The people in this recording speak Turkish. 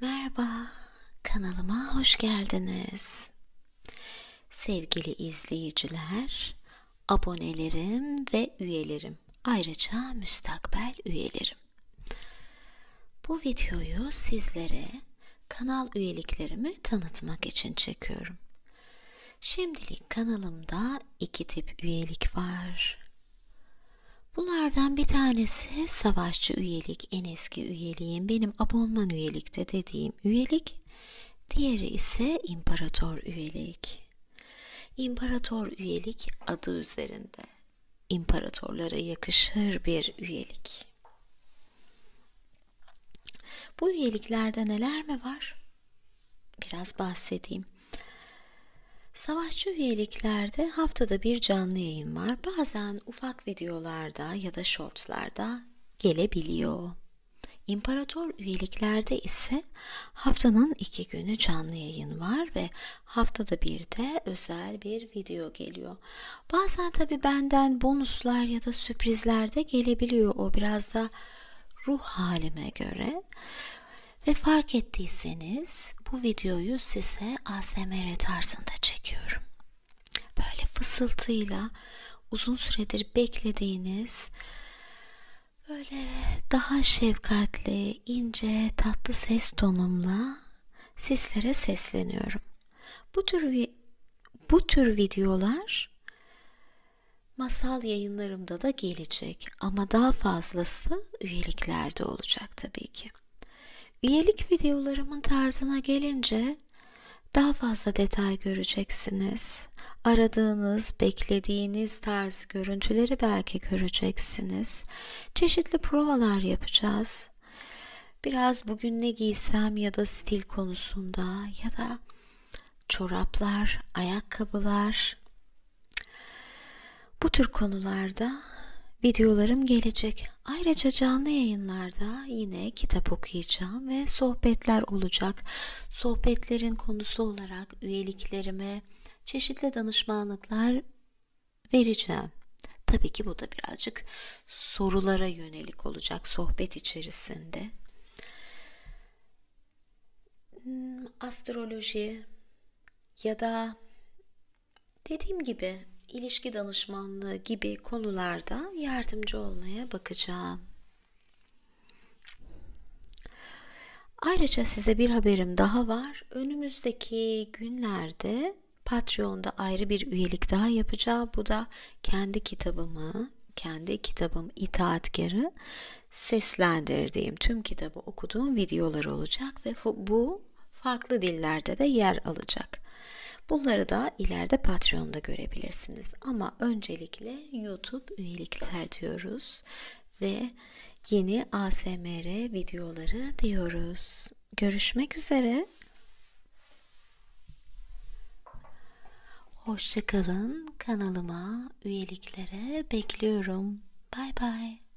Merhaba, kanalıma hoş geldiniz. Sevgili izleyiciler, abonelerim ve üyelerim, ayrıca müstakbel üyelerim. Bu videoyu sizlere kanal üyeliklerimi tanıtmak için çekiyorum. Şimdilik kanalımda iki tip üyelik var. Bunlardan bir tanesi savaşçı üyelik, en eski üyeliğim, benim abonman üyelikte dediğim üyelik. Diğeri ise imparator üyelik. İmparator üyelik adı üzerinde. İmparatorlara yakışır bir üyelik. Bu üyeliklerde neler mi var? Biraz bahsedeyim. Savaşçı üyeliklerde haftada bir canlı yayın var. Bazen ufak videolarda ya da shortslarda gelebiliyor. İmparator üyeliklerde ise haftanın iki günü canlı yayın var ve haftada bir de özel bir video geliyor. Bazen tabi benden bonuslar ya da sürprizler de gelebiliyor. O biraz da ruh halime göre. Ve fark ettiyseniz bu videoyu size ASMR tarzında çekiyorum. Böyle fısıltıyla uzun süredir beklediğiniz böyle daha şefkatli, ince, tatlı ses tonumla sizlere sesleniyorum. Bu tür bu tür videolar masal yayınlarımda da gelecek ama daha fazlası üyeliklerde olacak tabii ki. Üyelik videolarımın tarzına gelince daha fazla detay göreceksiniz. Aradığınız, beklediğiniz tarz görüntüleri belki göreceksiniz. Çeşitli provalar yapacağız. Biraz bugün ne giysem ya da stil konusunda ya da çoraplar, ayakkabılar bu tür konularda videolarım gelecek. Ayrıca canlı yayınlarda yine kitap okuyacağım ve sohbetler olacak. Sohbetlerin konusu olarak üyeliklerime çeşitli danışmanlıklar vereceğim. Tabii ki bu da birazcık sorulara yönelik olacak sohbet içerisinde. Hmm, astroloji ya da dediğim gibi ilişki danışmanlığı gibi konularda yardımcı olmaya bakacağım. Ayrıca size bir haberim daha var. Önümüzdeki günlerde Patreon'da ayrı bir üyelik daha yapacağım. Bu da kendi kitabımı, kendi kitabım İtaatkarı seslendirdiğim tüm kitabı okuduğum videolar olacak ve bu farklı dillerde de yer alacak. Bunları da ileride Patreon'da görebilirsiniz. Ama öncelikle YouTube üyelikler diyoruz ve yeni ASMR videoları diyoruz. Görüşmek üzere. Hoşçakalın. Kanalıma üyeliklere bekliyorum. Bay bay.